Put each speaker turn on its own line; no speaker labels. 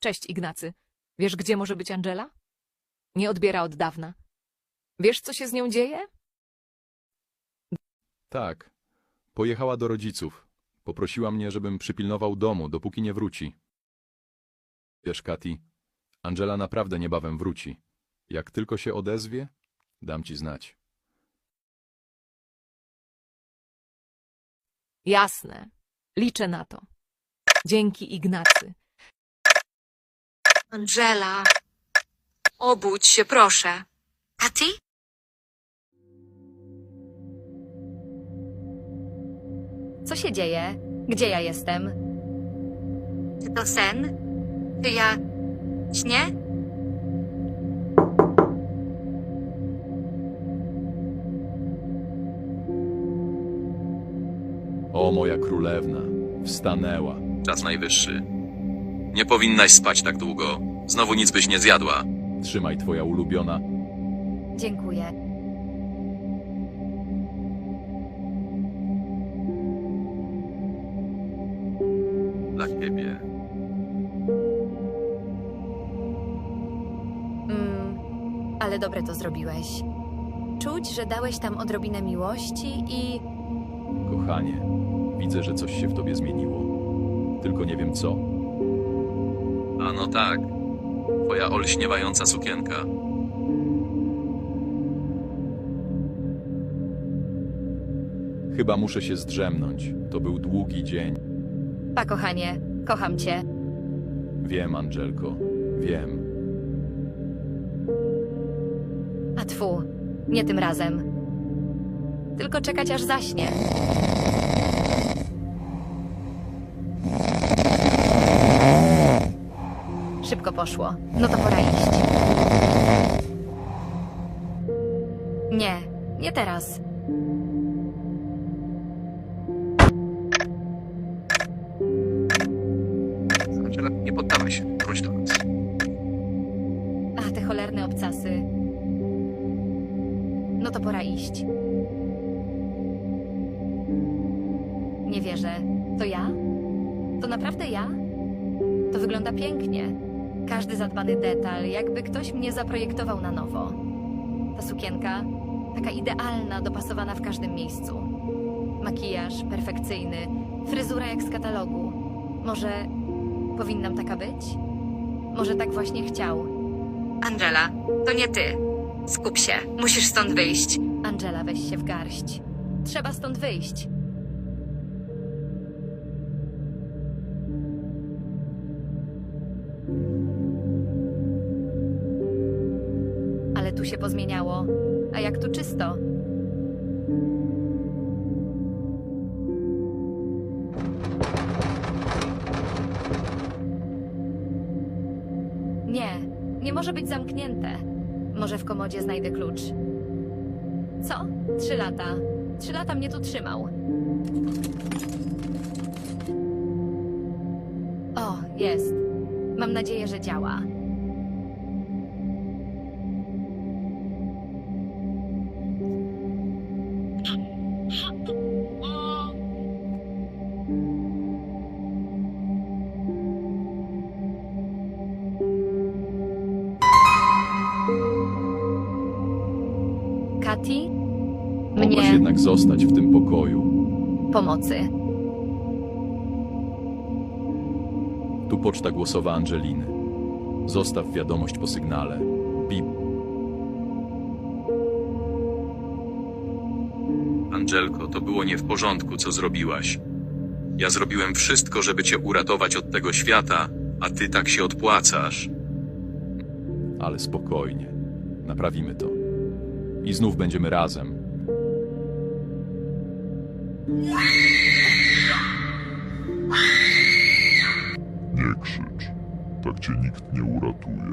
Cześć, Ignacy. Wiesz, gdzie może być Angela? Nie odbiera od dawna. Wiesz, co się z nią dzieje?
Tak. Pojechała do rodziców. Poprosiła mnie, żebym przypilnował domu, dopóki nie wróci. Wiesz, Kati, Angela naprawdę niebawem wróci. Jak tylko się odezwie, dam ci znać.
Jasne. Liczę na to. Dzięki, Ignacy.
Angela. Obudź się, proszę. Katy?
Co się dzieje? Gdzie ja jestem?
Czy to sen? Czy ja śnię?
O, moja królewna, wstanęła.
Czas najwyższy. Nie powinnaś spać tak długo. Znowu nic byś nie zjadła.
Trzymaj twoja ulubiona.
Dziękuję.
Dla ciebie.
Mm, ale dobre to zrobiłeś. Czuć, że dałeś tam odrobinę miłości i
Kochanie, widzę, że coś się w tobie zmieniło. Tylko nie wiem co.
A no tak. Twoja olśniewająca sukienka.
Chyba muszę się zdrzemnąć. To był długi dzień.
pa kochanie, kocham cię.
Wiem, Angelko, wiem.
A tfu, nie tym razem. Tylko czekać aż zaśnie. Szybko poszło. No to pora iść. Nie, nie teraz.
Angela, nie poddawaj się. Wróć do nas.
A, te cholerne obcasy. No to pora iść. Nie wierzę. To ja? To naprawdę ja? To wygląda pięknie. Każdy zadbany detal, jakby ktoś mnie zaprojektował na nowo. Ta sukienka, taka idealna, dopasowana w każdym miejscu. Makijaż perfekcyjny, fryzura jak z katalogu. Może powinnam taka być? Może tak właśnie chciał.
Angela, to nie ty. Skup się. Musisz stąd wyjść.
Angela, weź się w garść. Trzeba stąd wyjść. Tu się pozmieniało. A jak tu czysto? Nie, nie może być zamknięte. Może w komodzie znajdę klucz. Co? Trzy lata. Trzy lata mnie tu trzymał. O, jest. Mam nadzieję, że działa. Kati?
Mogłaś
Mnie
jednak zostać w tym pokoju.
pomocy.
Tu poczta głosowa Angeliny. Zostaw wiadomość po sygnale. Bip.
Angelko, to było nie w porządku, co zrobiłaś. Ja zrobiłem wszystko, żeby cię uratować od tego świata, a ty tak się odpłacasz.
Ale spokojnie. Naprawimy to. I znów będziemy razem.
Nie krzycz. Tak cię nikt nie uratuje.